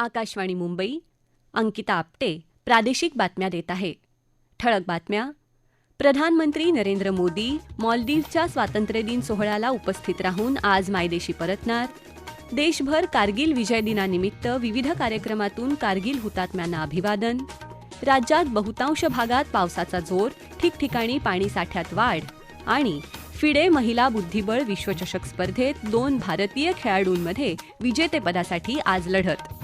आकाशवाणी मुंबई अंकिता आपटे प्रादेशिक बातम्या देत आहे. ठळक बातम्या. प्रधानमंत्री नरेंद्र मोदी मॉलदीवच्या स्वातंत्र्यदिन सोहळ्याला उपस्थित राहून आज मायदेशी परतणार. देशभर कारगिल विजय दिनानिमित्त विविध कार्यक्रमातून कारगिल हुतात्म्यांना अभिवादन. राज्यात बहुतांश भागात पावसाचा जोर ठिकठिकाणी पाणीसाठ्यात वाढ आणि फिडे महिला बुद्धिबळ विश्वचषक स्पर्धेत दोन भारतीय खेळाडूंमध्ये विजेतेपदासाठी आज लढत.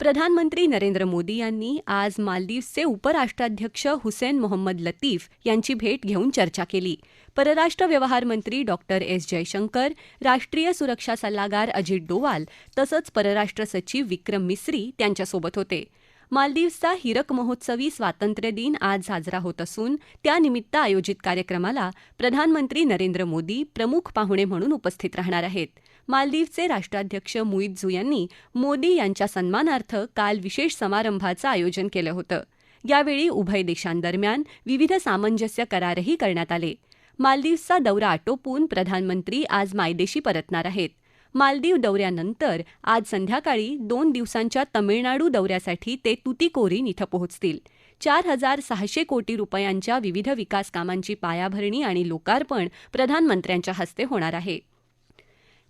प्रधानमंत्री नरेंद्र मोदी यांनी आज मालदीवचे उपराष्ट्राध्यक्ष हुसेन मोहम्मद लतीफ यांची भेट घेऊन चर्चा केली. परराष्ट्र व्यवहार मंत्री डॉक्टर एस. जयशंकर राष्ट्रीय सुरक्षा सल्लागार अजित डोवाल तसंच परराष्ट्र सचिव विक्रम मिस्री त्यांच्यासोबत होते. मालदीवचा हिरक महोत्सवी स्वातंत्र्य दिन आज साजरा होत असून त्यानिमित्त आयोजित कार्यक्रमाला प्रधानमंत्री नरेंद्र मोदी प्रमुख पाहुणे म्हणून उपस्थित राहणार आहेत. मालदीवचे राष्ट्राध्यक्ष मुईझू यांनी मोदी यांच्या सन्मानार्थ काल विशेष समारंभाचं आयोजन केलं होतं. यावेळी उभय देशांदरम्यान विविध सामंजस्य करारही करण्यात आले. मालदीवचा दौरा आटोपून प्रधानमंत्री आज मायदेशी परतणार आहेत. मालदीव दौऱ्यानंतर आज संध्याकाळी दोन दिवसांच्या तमिळनाडू दौऱ्यासाठी ते तुतीकोरीन इथं पोहोचतील. चार हजार सहाशे कोटी रुपयांच्या विविध विकास कामांची पायाभरणी आणि लोकार्पण प्रधानमंत्र्यांच्या हस्ते होणार आहे.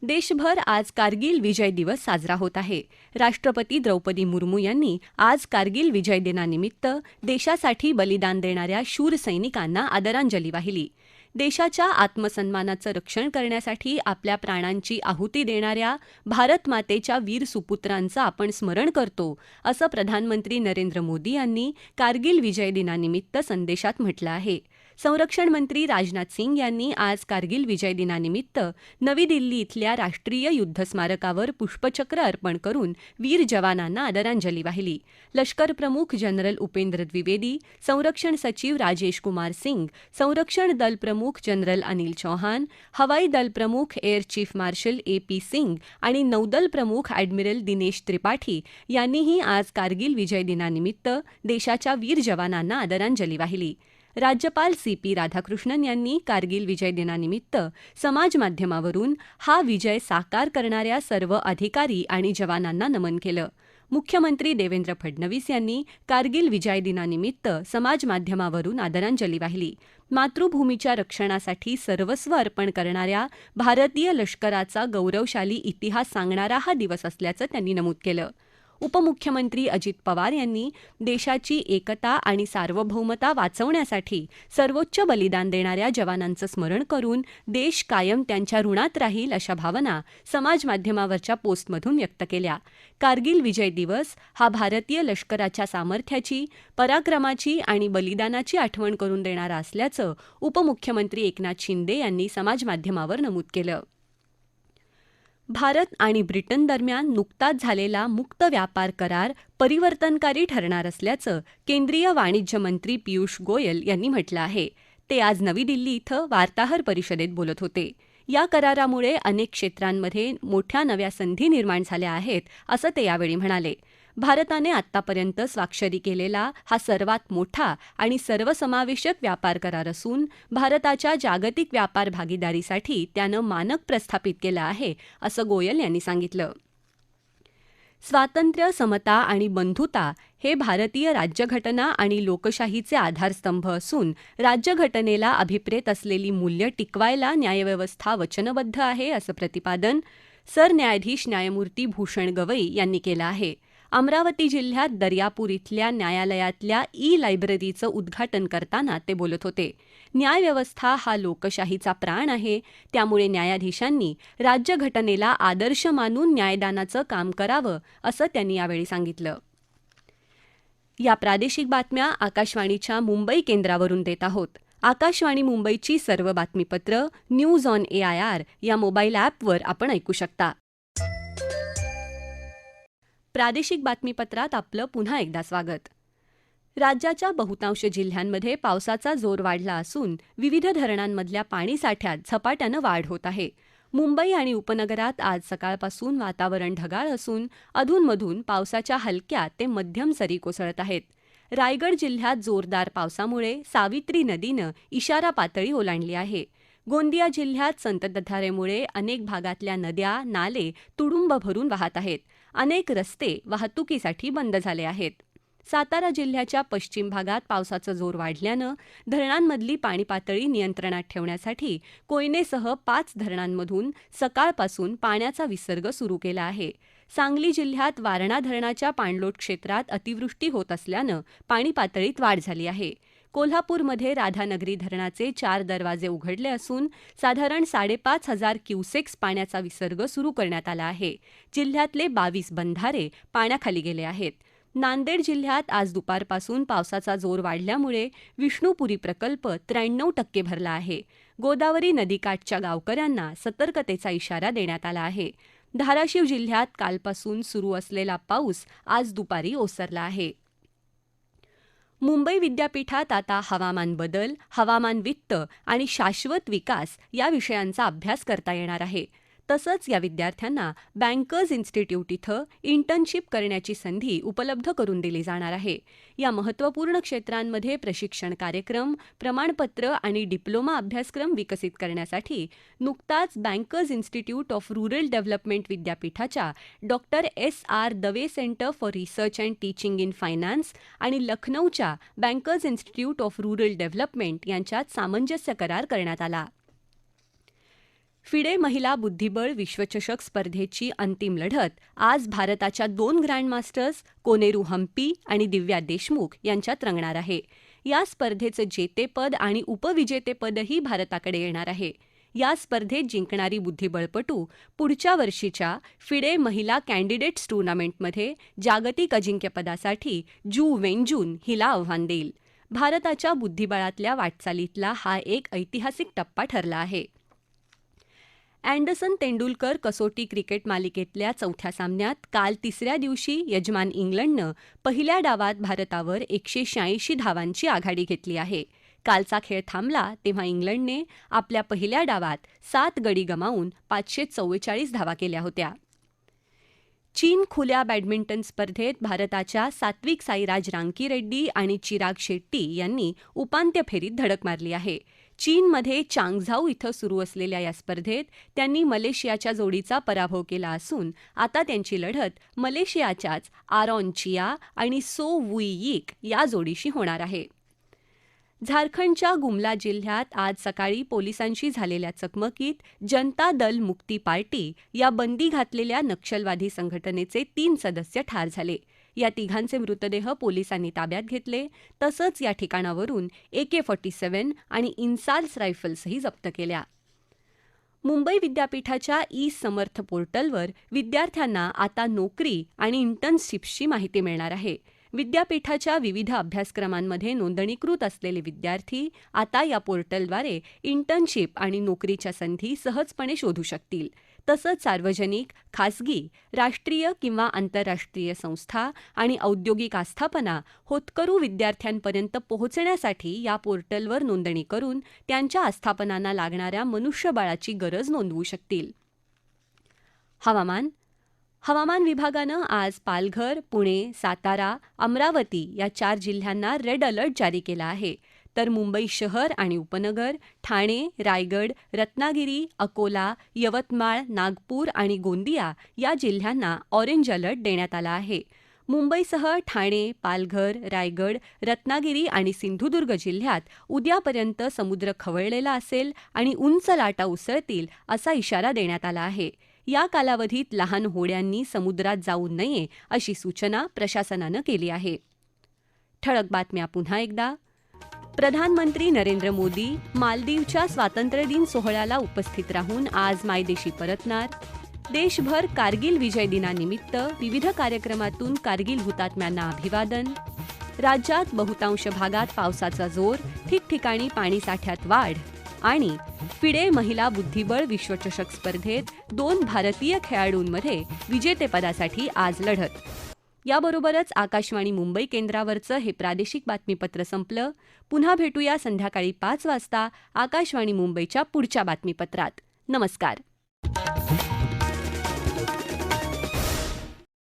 देशभर आज कारगिल विजय दिवस साजरा होत आहे. राष्ट्रपती द्रौपदी मुर्मू यांनी आज कारगिल विजय दिनानिमित्त देशासाठी बलिदान देणाऱ्या शूर सैनिकांना आदरांजली वाहिली. देशाच्या आत्मसन्मानाचं रक्षण करण्यासाठी आपल्या प्राणांची आहुती देणाऱ्या भारत मातेच्या वीर सुपुत्रांचं आपण स्मरण करतो असं प्रधानमंत्री नरेंद्र मोदी यांनी कारगिल विजय दिनानिमित्त संदेशात म्हटलं आहे. संरक्षण मंत्री राजनाथ सिंग यांनी आज कारगिल विजय दिनानिमित्त नवी दिल्ली इथल्या राष्ट्रीय युद्ध स्मारकावर पुष्पचक्र अर्पण करून वीर जवानांना आदरांजली वाहिली. लष्कर प्रमुख जनरल उपेंद्र द्विवेदी संरक्षण सचिव राजेश कुमार सिंग संरक्षण दल प्रमुख जनरल अनिल चौहान हवाई दल प्रमुख air chief marshal A P Singh आणि नौदल प्रमुख ॲडमिरल दिनेश त्रिपाठी यांनीही आज कारगिल विजय दिनानिमित्त देशाच्या वीर जवानांना आदरांजली वाहिली. राज्यपाल सी पी राधाकृष्णन यांनी कारगिल विजय दिनानिमित्त समाज माध्यमावरून हा विजय साकार करणाऱ्या सर्व अधिकारी आणि जवानांना नमन केलं. मुख्यमंत्री देवेंद्र फडणवीस यांनी कारगिल विजय दिनानिमित्त समाज माध्यमावरून आदरांजली वाहिली. मातृभूमीच्या रक्षणासाठी सर्वस्व अर्पण करणाऱ्या भारतीय लष्कराचा गौरवशाली इतिहास सांगणारा हा दिवस असल्याचं त्यांनी नमूद केलं. उपमुख्यमंत्री अजित पवार यांनी देशाची एकता आणि सार्वभौमता वाचवण्यासाठी सर्वोच्च बलिदान देणाऱ्या जवानांचं स्मरण करून देश कायम त्यांच्या ऋणात राहील अशा भावना समाज माध्यमावरच्या पोस्टमधून व्यक्त केल्या. कारगिल विजय दिवस हा भारतीय लष्कराच्या सामर्थ्याची पराक्रमाची आणि बलिदानाची आठवण करून देणारा असल्याचं उपमुख्यमंत्री एकनाथ शिंदे यांनी समाजमाध्यमावर नमूद केलं. भारत आणि ब्रिटन दरम्यान नुकताच झालेला मुक्त व्यापार करार परिवर्तनकारी ठरणार असल्याचं केंद्रीय वाणिज्य मंत्री पियुष गोयल यांनी म्हटलं आहे. ते आज नवी दिल्ली इथं वार्ताहर परिषदेत बोलत होते. या करारामुळे अनेक क्षेत्रांमध्ये मोठ्या नव्या संधी निर्माण झाल्या आहेत असं ते यावेळी म्हणाले. भारताने आत्तापर्यंत स्वाक्षरी केलेला हा सर्वात मोठा आणि सर्वसमावेशक व्यापार करार असून भारताच्या जागतिक व्यापार भागीदारीसाठी त्यानं मानक प्रस्थापित केलं आहे असं गोयल यांनी सांगितलं. स्वातंत्र्य समता आणि बंधुता हे भारतीय राज्यघटना आणि लोकशाहीचे आधारस्तंभ असून राज्यघटनेला अभिप्रेत असलेली मूल्य टिकवायला न्यायव्यवस्था वचनबद्ध आहे असं प्रतिपादन सरन्यायाधीश न्यायमूर्ती भूषण गवई यांनी केलं आहे. अमरावती जिल्ह्यात दर्यापूर इथल्या न्यायालयातल्या ई लायब्ररीचं उद्घाटन करताना ते बोलत होते. न्यायव्यवस्था हा लोकशाहीचा प्राण आहे. त्यामुळे न्यायाधीशांनी राज्यघटनेला आदर्श मानून न्यायदानाचं काम करावं असं त्यांनी यावेळी सांगितलं. या प्रादेशिक बातम्या आकाशवाणीच्या मुंबई केंद्रावरून देत आहोत. आकाशवाणी मुंबईची सर्व बातमीपत्र news on A I R या मोबाईल ॲपवर आपण ऐकू शकता. प्रादेशिक बातमीपत्रात आपलं पुन्हा एकदा स्वागत. राज्याच्या बहुतांश जिल्ह्यांमध्ये पावसाचा जोर वाढला असून विविध धरणांमधल्या पाणीसाठ्यात झपाट्यानं वाढ होत आहे. मुंबई आणि उपनगरात आज सकाळपासून वातावरण ढगाळ असून अधूनमधून पावसाच्या हलक्या ते मध्यम सरी कोसळत आहेत. रायगड जिल्ह्यात जोरदार पावसामुळे सावित्री नदीनं इशारा पातळी ओलांडली आहे. गोंदिया जिल्ह्यात संततधारेमुळे अनेक भागातल्या नद्या नाले तुडुंब भरून वाहत आहेत. अनेक रस्ते वाहतुकीसाठी बंद झाले आहेत. सातारा जिल्ह्याच्या पश्चिम भागात पावसाचा जोर वाढल्यानं धरणांमधली पाणी पातळी नियंत्रणात ठेवण्यासाठी कोयनेसह पाच धरणांमधून सकाळपासून पाण्याचा विसर्ग सुरू केला आहे. सांगली जिल्ह्यात वारणा धरणाच्या पाणलोट क्षेत्रात अतिवृष्टी होत असल्यानं पाणी पातळीत वाढ झाली आहे. कोल्हापूरमध्ये राधानगरी धरणाचे चार दरवाजे उघडले असून साधारण साडेपाच हजार क्युसेक्स पाण्याचा विसर्ग सुरू करण्यात आला आहे. जिल्ह्यातले बावीस बंधारे पाण्याखाली गेले आहेत. नांदेड जिल्ह्यात आज दुपारपासून पावसाचा जोर वाढल्यामुळे विष्णुपुरी प्रकल्प त्र्याण्णव टक्के भरला आहे. गोदावरी नदीकाठच्या गावकऱ्यांना सतर्कतेचा इशारा देण्यात आला आहे. धाराशिव जिल्ह्यात कालपासून सुरू असलेला पाऊस आज दुपारी ओसरला आहे. मुंबई विद्यापीठात आता हवामान बदल हवामान वित्त आणि शाश्वत विकास या विषयांचा अभ्यास करता येणार आहे. तसंच या विद्यार्थ्यांना बँकर्स इन्स्टिट्यूट इथं इंटर्नशिप करण्याची संधी उपलब्ध करून दिली जाणार आहे. या महत्त्वपूर्ण क्षेत्रांमध्ये प्रशिक्षण कार्यक्रम प्रमाणपत्र आणि डिप्लोमा अभ्यासक्रम विकसित करण्यासाठी नुकताच bankers institute of rural development विद्यापीठाच्या doctor S. R. Dave centre for research and teaching in finance आणि लखनौच्या bankers institute of rural development यांच्यात सामंजस्य करार करण्यात आला. फिडे महिला बुद्धिबळ विश्वचषक स्पर्धेची अंतिम लढत. आज भारताच्या दोन ग्रँडमास्टर्स कोनेरू हम्पी आणि दिव्या देशमुख यांच्यात रंगणार आहे. या स्पर्धेचं जेतेपद आणि उपविजेतेपदही भारताकडे येणार आहे. या स्पर्धेत जिंकणारी बुद्धिबळपटू पुढच्या वर्षीच्या फिडे महिला कॅन्डिडेट्स टुर्नामेंटमध्ये जागतिक अजिंक्यपदासाठी जू वेंजून हिला आव्हान देईल. भारताच्या बुद्धिबळातल्या वाटचालीतला हा एक ऐतिहासिक टप्पा ठरला आहे. अँडरसन तेंडुलकर कसोटी क्रिकेट मालिकेतल्या चौथ्या सामन्यात काल तिसऱ्या दिवशी यजमान इंग्लंडनं पहिल्या डावात भारतावर एकशे शहाऐंशी धावांची आघाडी घेतली आहे. कालचा खेळ थांबला तेव्हा इंग्लंडने आपल्या पहिल्या डावात सात गडी गमावून पाचशे चव्वेचाळीस धावा केल्या होत्या. चीन खुल्या बॅडमिंटन स्पर्धेत भारताच्या सात्विक साईराज रांकीरेड्डी आणि चिराग शेट्टी यांनी उपांत्य फेरीत धडक मारली आहे. चीनमध्ये चांगझाऊ इथं सुरू असलेल्या या स्पर्धेत त्यांनी मलेशियाच्या जोडीचा पराभव केला असून आता त्यांची लढत मलेशियाच्याच आरॉन चिया आणि सो वुईयिक या जोडीशी होणार आहे. झारखंडच्या गुमला जिल्ह्यात आज सकाळी पोलिसांशी झालेल्या चकमकीत जनता दल मुक्ती पार्टी या बंदी घातलेल्या नक्षलवादी संघटनेचे तीन सदस्य ठार झाले. या तिघांचे मृतदेह पोलिसांनी ताब्यात घेतले. तसंच या ठिकाणावरून ए के फॉर्टी सेव्हन आणि इन्साल्स रायफल्सही जप्त केल्या. मुंबई विद्यापीठाच्या ई समर्थ पोर्टलवर विद्यार्थ्यांना आता नोकरी आणि इंटर्नशिप्सची माहिती मिळणार आहे. विद्यापीठाच्या विविध अभ्यासक्रमांमध्ये नोंदणीकृत असलेले विद्यार्थी आता या पोर्टलद्वारे इंटर्नशिप आणि नोकरीच्या संधी सहजपणे शोधू शकतील. तसंच सार्वजनिक खासगी राष्ट्रीय किंवा आंतरराष्ट्रीय संस्था आणि औद्योगिक आस्थापना होतकरू विद्यार्थ्यांपर्यंत पोहोचण्यासाठी या पोर्टलवर नोंदणी करून त्यांच्या आस्थापनांना लागणाऱ्या मनुष्यबळाची गरज नोंदवू शकतील. हवामान हवामान विभागानं आज पालघर पुणे सातारा अमरावती या चार जिल्ह्यांना रेड अलर्ट जारी केला आहे. तर मुंबई शहर आणि उपनगर ठाणे रायगड रत्नागिरी अकोला यवतमाळ नागपूर आणि गोंदिया या जिल्ह्यांना ऑरेंज अलर्ट देण्यात आला आहे. मुंबईसह ठाणे पालघर रायगड रत्नागिरी आणि सिंधुदुर्ग जिल्ह्यात उद्यापर्यंत समुद्र खवळलेला असेल आणि उंच लाटा उसळतील असा इशारा देण्यात आला आहे. या कालावधीत लहान होड्यांनी समुद्रात जाऊ नये अशी सूचना प्रशासनानं केली आहे. ठळक बातम्या पुन्हा एकदा. प्रधानमंत्री नरेंद्र मोदी मालदीवच्या स्वातंत्र्यदिन सोहळ्याला उपस्थित राहून आज मायदेशी परतणार. देशभर कारगिल विजय दिनानिमित्त विविध कार्यक्रमातून कारगिल हुतात्म्यांना अभिवादन. राज्यात बहुतांश भागात पावसाचा जोर ठिकठिकाणी पाणीसाठ्यात वाढ. आणि फिडे महिला बुद्धिबळ विश्वचषक स्पर्धेत दोन भारतीय खेळाडूंमध्ये विजेतेपदासाठी आज लढत. याबरोबरच आकाशवाणी मुंबई केंद्रावरचं हे प्रादेशिक बातमीपत्र संपलं. पुन्हा भेटूया संध्याकाळी पाच वाजता आकाशवाणी मुंबईच्या पुढच्या बातमीपत्रात. नमस्कार.